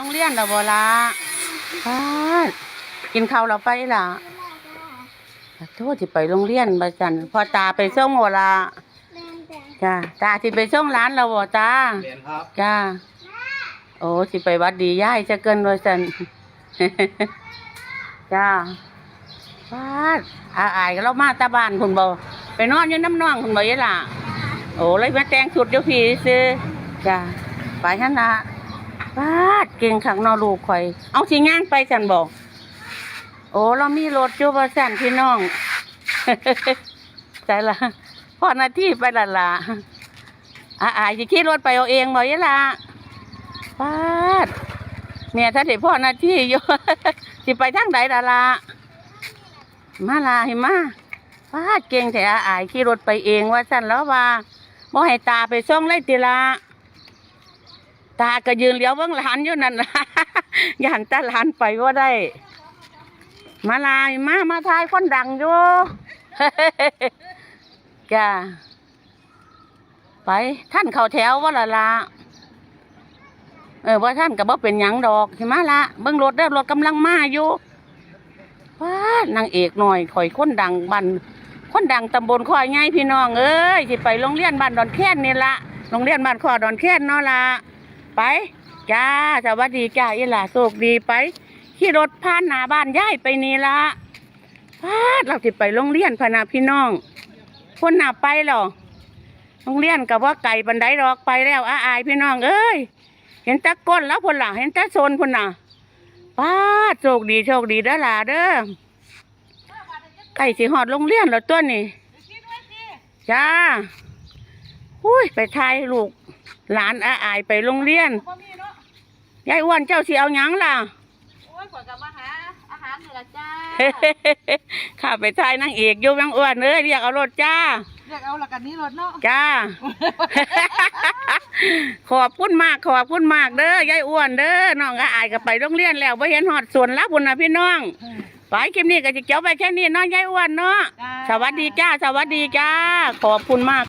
โรงเรียนแล้วบ่ละพาดกินข้าวเราไปล่ะโทษที่ไปโรงเรียนบ่จันพอตาไปส่งบ่ละจ้าตาที่ไปส่งร้านเราบ่ตาเรียนครับจ้าโอ้สิไปวัดดีย่ายจะเกินว่าจันจ้าพาดอาอายก็เรามาตาบ้านคุณบ่ไปนอนอยู่น้ำน่องคุณบ่ยะล่ะโอ้เลยมาแต่งชุดเดี๋ยวพี่ซื้อจ้าไปฮันละ ปาดเก่งขังนอลูกข่อย เอาสิย่างไปจันบอก โอ้เรามีรถอยู่ว่าสันพี่น้องใจละพอหนาที่ไปละละอาอาจะขี่รถไปเอาเองบ่ยะละปาดเนี่ยถ้าเด็กพ่อหนาที่อยู่สิไปทางใดละละมาลาเห็นมาปาดเก่งแต่อาอายขี่รถไปเองว่าสันแล้วว่าบ่ให้ตาไปส่งเลยติละ ตาก็ยืนเลี้ยวเบิ่งหลานอยู่นั่นละย่านตาหลานไปว่าได้ มาลายมามาทายคนดังอยู่จ้าไปท่านเข้าแถวว่าละละเออว่าท่านก็บ่เป็นหยังดอกใช่ไหมละเบิ่งรถเด้รถกำลังมาอยู่ว้านางเอกหน่อยข่อยคนดังบันคนดังตำบลข้อยไงพี่น้องเอ้ยที่ไปโรงเรียนบ้านดอนแค้นนี่ละโรงเรียนบ้านขอดอนแค้นเนาะละ ไป จ้าสวัสดีจ้าอีหล่าโชคดีไป ขี่รถผ่านหน้าบ้านยายไปนี่ละพาดเราที่ไปโรงเรียนพะนาพี่น้องคนหน้าไปหรอโรงเรียนกับว่าไก่บันไดดอกไปแล้วอาอายพี่น้องเอ้ยเห็นตะก้นแล้วพนหล่ะเห็นตะโซนพนน่ะป้าดโชคดีโชคดีเด้อหล่ะเด้อไก่สิหอดโรงเรียนแล้วตัวนี่จ้าอุ้ยไปทายลูก หลานอาอายไปโรงเรียนบ่มีเนาะยายอ้วนเจ้าสิเอาหยังล่ะ โอ้ยข่อยกลับมาหาอาหารนี่ล่ะจ้าข้าไปทายนางเอกอยู่นางอ้วนเอ้ยเรียกเอารถจ้า เรียกเอาละกันนี้รถเนาะจ้า ขอบคุณมากขอบคุณมากเด้อยายอ้วนเด้อน้องอาอายก็ไปโรงเรียนแล้วไ่เห็นหอดส่วนรับบุญนะพี่น้องไปคลิปนี้ก็จะเจ้าไปแค่นี้เน้องยายอ้วนเนาะ จ้า สวัสดีจ้า สวัสดีจ้า ขอบคุณมาก